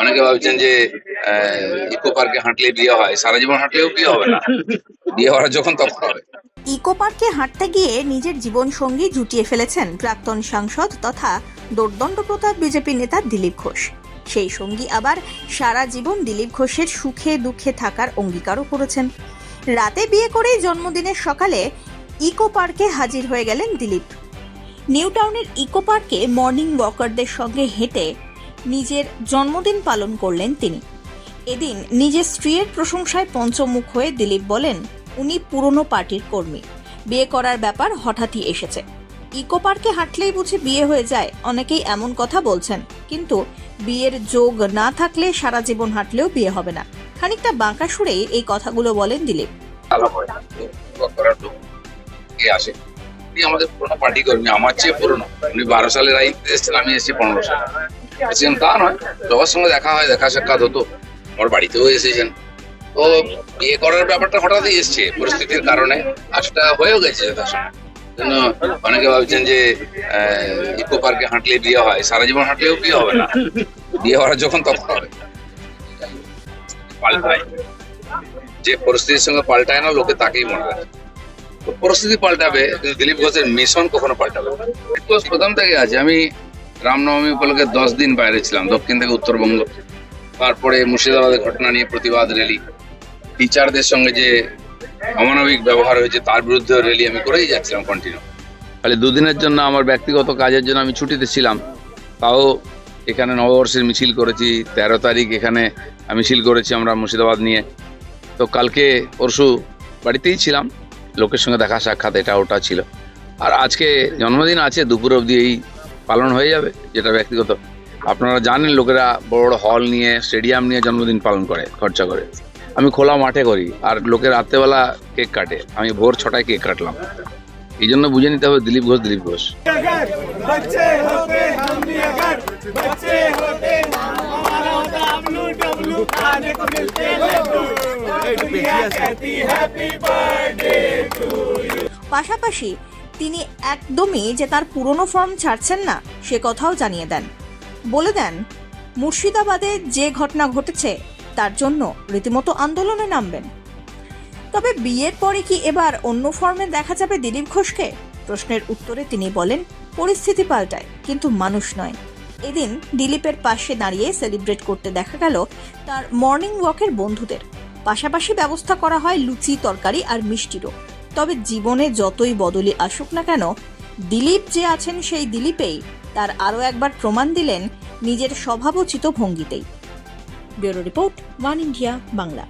অনেকে ভাবছেন যে ইকো পার্কে হাঁটলে বিয়ে হয়, সারা জীবন হাঁটলেও বিয়ে হবে না। বিয়ে হওয়ার যখন তখন হবে। ইকো পার্কে হাঁটতে গিয়ে নিজের জীবন সঙ্গী জুটিয়ে ফেলেছেন প্রাক্তন সাংসদ তথা দোর্দণ্ড প্রতাপ বিজেপি নেতা দিলীপ ঘোষ। সেই সঙ্গী আবার সারা জীবন দিলীপ ঘোষের সুখে দুঃখে থাকার অঙ্গীকারও করেছেন। রাতে বিয়ে করেই জন্মদিনের সকালে ইকো পার্কে হাজির হয়ে গেলেন দিলীপ। নিউ টাউনের ইকো পার্কে মর্নিং ওয়াকারদের সঙ্গে হেঁটে নিজের জন্মদিন পালন করলেন তিনি। এদিন নিজের স্ত্রীর প্রশংসায় পঞ্চমুখ হয়ে দিলীপ বলেন, উনি পুরনো পার্টির কর্মী। বিয়ে করার ব্যাপার হঠাৎই এসেছে। ইকো পার্কে হাঁটলেই বুঝি বিয়ে হয়ে যায়, অনেকেই এমন কথা বলছেন। কিন্তু বিয়ের যোগ না থাকলে সারা জীবন হাঁটলেও বিয়ে হবে না। খানিকটা বাঁকা সুরেই এই কথাগুলো বলেন দিলীপ। আমাদের পুরোনো পার্টি কর্মী, আমার চেয়ে পুরনো। উনি বারো সালের আইন এসেছেন, আমি এসেছি পনেরো সালে। এসেছেন তা নয়। সবার সঙ্গে দেখা হয়, দেখা সাক্ষাৎ হতো। আমার বাড়িতেও এসেছেন। তো বিয়ে করার ব্যাপারটা হঠাৎই এসছে পরিস্থিতির কারণে। আর সেটা হয়েও গেছে যথাসময়। জন্য অনেকে ভাবছেন যে ইকো পার্কে হাঁটলে বিয়ে হয়, সারা জীবন হাঁটলেও বিয়ে হবে না। বিয়ে হওয়ার যখন তখন হবে। যে পরিস্থিতির সঙ্গে পাল্টায় না, লোকে তাকেই মনে রাখে। পরিস্থিতি পাল্টাবে, কিন্তু দিলীপ ঘোষের মিশন কখনো পাল্টাবে প্রথম থেকে আছে। আমি রামনবমী উপলক্ষে দশ দিন বাইরে ছিলাম, দক্ষিণ থেকে উত্তরবঙ্গ। তারপরে মুর্শিদাবাদের ঘটনা নিয়ে প্রতিবাদ র্যালি। টিচারদের সঙ্গে যে অমানবিক ব্যবহার হয়েছে, তার বিরুদ্ধে র্যালি আমি করেই যাচ্ছিলাম কন্টিনিউ তাহলে দুদিনের জন্য আমার ব্যক্তিগত কাজের জন্য আমি ছুটিতে ছিলাম। তাও এখানে নববর্ষের মিছিল করেছি, তেরো তারিখ এখানে মিছিল করেছি আমরা মুর্শিদাবাদ নিয়ে। তো কালকে পরশু বাড়িতেই ছিলাম, লোকের সঙ্গে দেখা সাক্ষাৎ, এটা ওটা ছিল। আর আজকে জন্মদিন আছে, দুপুর অবধি এই পালন হয়ে যাবে, যেটা ব্যক্তিগত। আপনারা জানেন লোকেরা বড় বড় হল নিয়ে স্টেডিয়াম নিয়ে জন্মদিন পালন করে, খরচা করে। আমি খোলা মাঠে করি, আর লোকে রাত্রেবেলা কেক কাটে। আমি ভোর ছটায় কেক কাটলাম। এই জন্য বুঝে নিতে হবে, দিলীপ ঘোষ দিলীপ ঘোষ। পাশাপাশি তিনি একদমই যে তার পুরনো ফর্ম ছাড়ছেন না, সে কথাও জানিয়ে দেন। বলে দেন, মুর্শিদাবাদে যে ঘটনা ঘটেছে, তার জন্য রীতিমতো আন্দোলনে নামবেন। তবে বিয়ের পরে কি এবার অন্য ফর্মে দেখা যাবে দিলীপ ঘোষকে? প্রশ্নের উত্তরে তিনি বলেন, পরিস্থিতি পাল্টায়, কিন্তু মানুষ নয়। এদিন দিলীপের পাশে দাঁড়িয়ে সেলিব্রেট করতে দেখা গেল তার মর্নিং ওয়াকের বন্ধুদের। পাশাপাশি ব্যবস্থা করা হয় লুচি, তরকারি আর মিষ্টিরও। তবে জীবনে যতই বদলি আসুক না কেন, দিলীপ যে আছেন সেই দিলীপেই তার আরও একবার প্রমাণ দিলেন নিজের স্বভাবোচিত ভঙ্গিতেই। Bureau report, one India, Bangla.